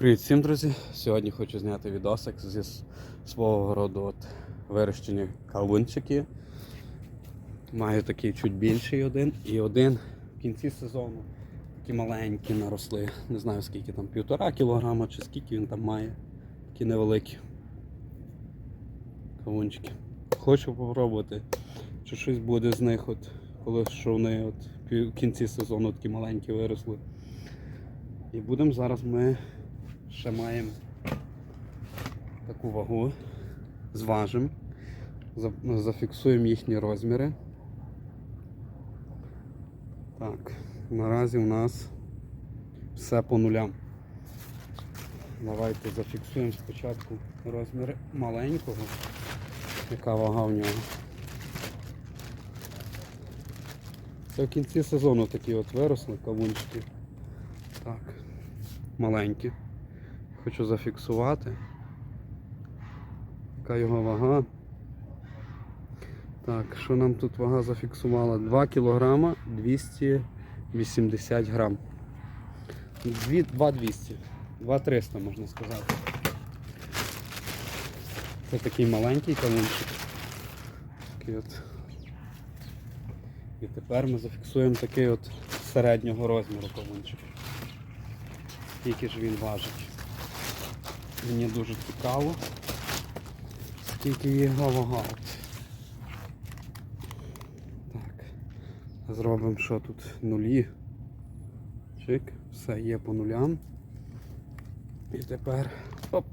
Привіт всім, друзі! Сьогодні хочу зняти відосик зі свого роду от вирощені кавунчики. Маю такий чуть більший один і один в кінці сезону. Такі маленькі наросли. Не знаю скільки там, півтора кілограма чи скільки він там має. Такі невеликі кавунчики. Хочу попробувати, чи щось буде з них, от, коли що вони от, в кінці сезону такі маленькі виросли. І будемо зараз ми ще маємо таку вагу, зважимо, зафіксуємо їхні розміри. Так, наразі у нас все по нулям. Давайте зафіксуємо спочатку розміри маленького, яка вага в нього. Це в кінці сезону такі от виросли кавунчики. Так, маленькі. Хочу зафіксувати. Яка його вага? Так, що нам тут вага зафіксувала? 2 кг 280 грам. 2200. 2300 можна сказати. Це такий маленький кавунчик. Такий от. І тепер ми зафіксуємо такий от середнього розміру кавунчик. Скільки ж він важить. Мені дуже цікаво, скільки його вага. Так. Зробимо що тут нулі. Чик, все є по нулям. І тепер. Оп.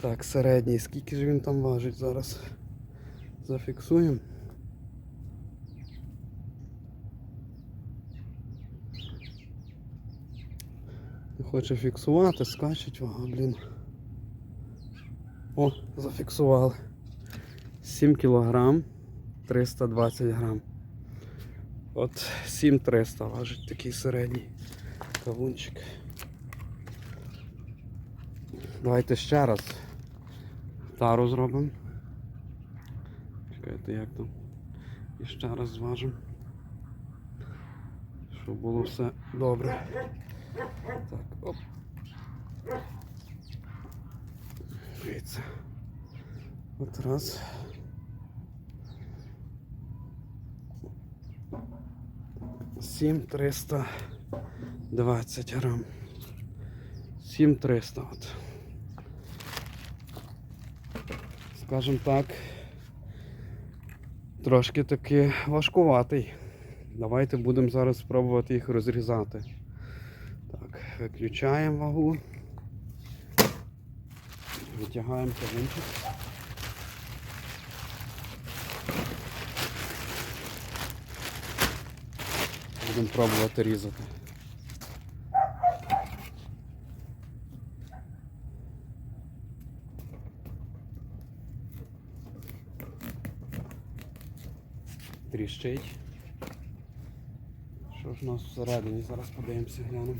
Так, середній. Скільки ж він там важить зараз? Зафіксуємо. Не хоче фіксувати, скачуть вага, блін. О, зафіксували. 7 кілограм 320 грам. От 7300 важить такий середній кавунчик. Давайте ще раз тару зробимо. Чекайте, як там. І ще раз зважимо. Щоб було все добре. Так, оп. Дивіться. От раз. Сім триста двадцять грам. Сім триста от. Скажем так, трошки таки важкуватий. Давайте будемо зараз спробувати їх розрізати. Так, виключаємо вагу. Витягаємо кавунчик. Будемо пробувати різати. Тріщить. Що ж у нас всередині? Зараз подивимося, глянемо.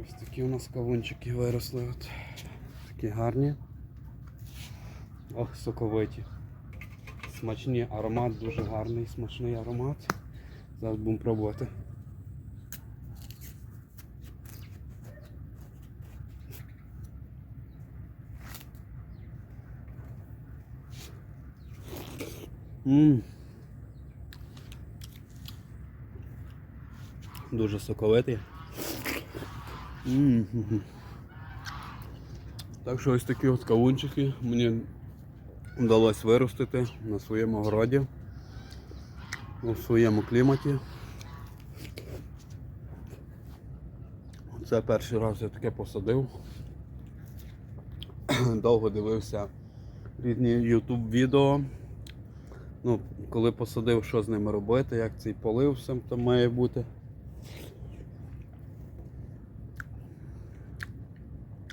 Ось такі у нас кавунчики виросли. От. Такі гарні. Ох, соковиті. Смачні аромат, дуже гарний, смачний аромат. Зараз будемо пробувати. Ммм. Дуже соковитий. Так що ось такі от кавунчики мені вдалося виростити на своєму городі, у своєму кліматі. Це перший раз я таке посадив. Довго дивився різні YouTube відео. Ну, коли посадив, що з ними робити, як цей полив всім там має бути.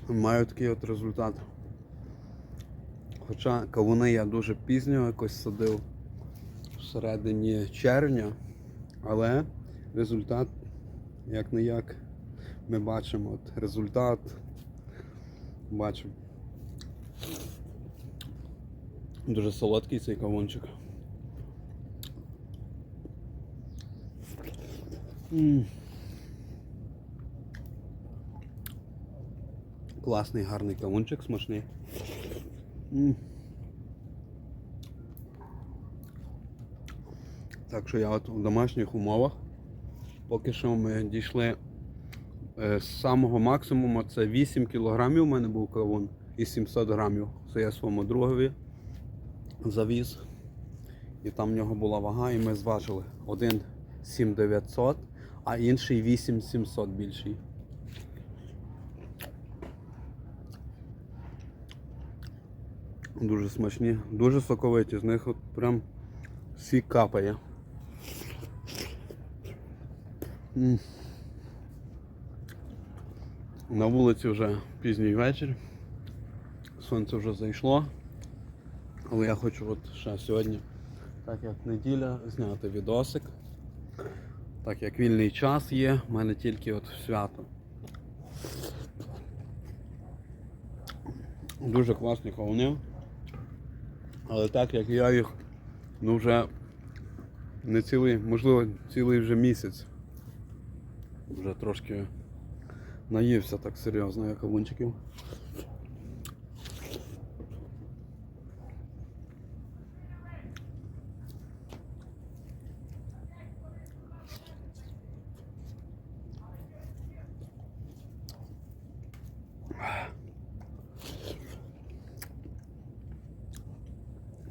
маю такий от результат. Хоча кавуни я дуже пізньо якось садив всередині червня, але результат, як не як, ми бачимо от результат. Бачимо. Дуже солодкий цей кавунчик. Mm. Класний, гарний кавунчик, смачний. Так що я от в домашніх умовах. Поки що ми дійшли е, з самого максимуму, це 8 кілограмів у мене був кавун і 700 грамів. Це я своєму другові завіз. І там в нього була вага, і ми зважили. Один 7900, а інший 8700 більший. Дуже смачні, дуже соковиті, з них от прям сік капає. На вулиці вже пізній вечір. Сонце вже зайшло. Але я хочу от ще сьогодні, так як неділя, зняти відосик. Так як вільний час є, в мене тільки от свято. Дуже класні кавуни. Але так як я їх ну вже не цілий, можливо, цілий вже місяць. Вже трошки наївся так серйозно як кавунчиків.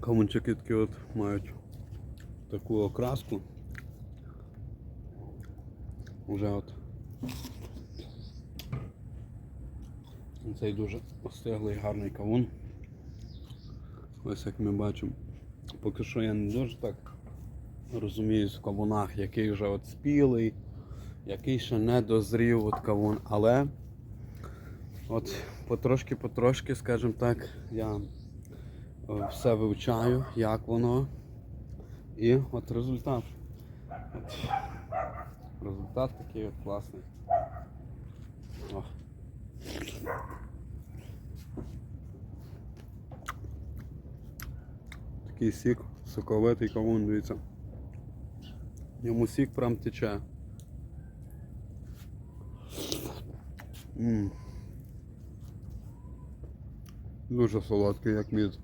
Кавунчики такі от мають таку окраску. Уже от цей дуже остиглий гарний кавун. Ось як ми бачимо. Поки що я не дуже так розуміюсь в кавунах, який вже от спілий, який ще не дозрів от кавун, але от потрошки-потрошки, скажімо так, я все вивчаю, як воно. І от результат. От. Результат такий от класний. О. Такий сік, соковитий кавун, дивіться. В ньому сік прям тече. М. Дуже солодкий, як мід.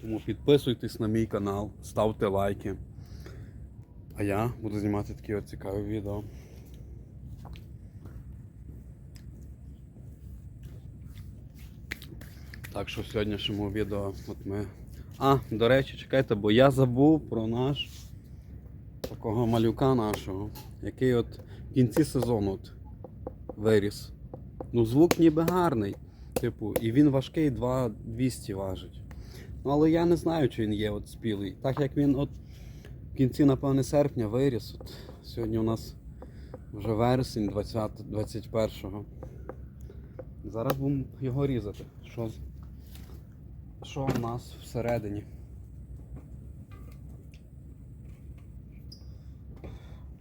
Тому підписуйтесь на мій канал, ставте лайки. А я буду знімати такі цікаві відео. Так що в сьогоднішньому відео от ми. А, до речі, чекайте, бо я забув про наш такого малюка нашого, який от в кінці сезону от виріс. Ну, звук ніби гарний. Типу, і він важкий 2200 важить. Ну, але я не знаю, чи він є от спілий. Так як він от в кінці, напевне, серпня виріс. От сьогодні у нас вже вересень 20, 21-го. Зараз будемо його різати. Що, що в нас всередині?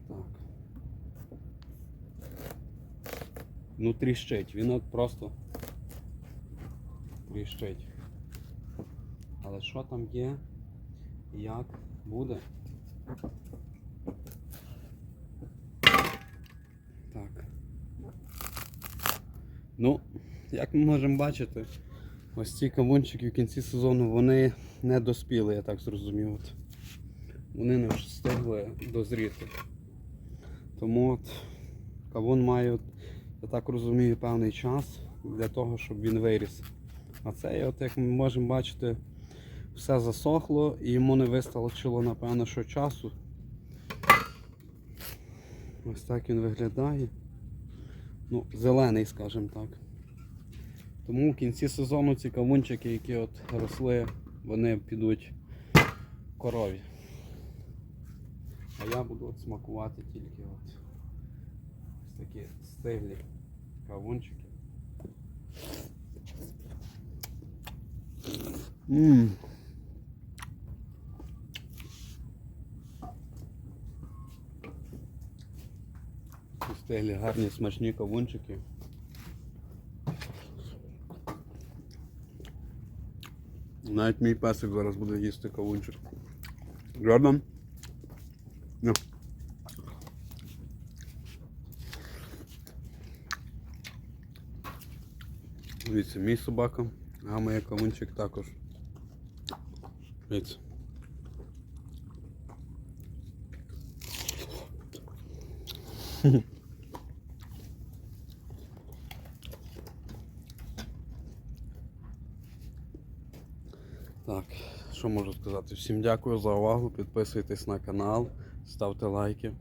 Так. Ну тріщить, він от просто тріщить. Але що там є? Як буде? Так. Ну, як ми можемо бачити, ось ці кавунчики в кінці сезону вони не доспіли, я так зрозумів. От. Вони не встигли дозріти. Тому от кавун має, я так розумію, певний час для того, щоб він виріс. А цей, от, як ми можемо бачити, все засохло і йому не вистачило, напевно, що часу. Ось так він виглядає. Ну, зелений, скажімо так. Тому в кінці сезону ці кавунчики, які от росли, вони підуть корові. А я буду от смакувати тільки от ось такі стиглі кавунчики. Ммм. стеглі гарні смачні кавунчики. Навіть мій песик зараз буде їсти кавунчик. Джордан? Ну. Дивіться, мій собака, а моя кавунчик також. Дивіться. Mm-hmm. Що можу сказати? Всім дякую за увагу. Підписуйтесь на канал, ставте лайки.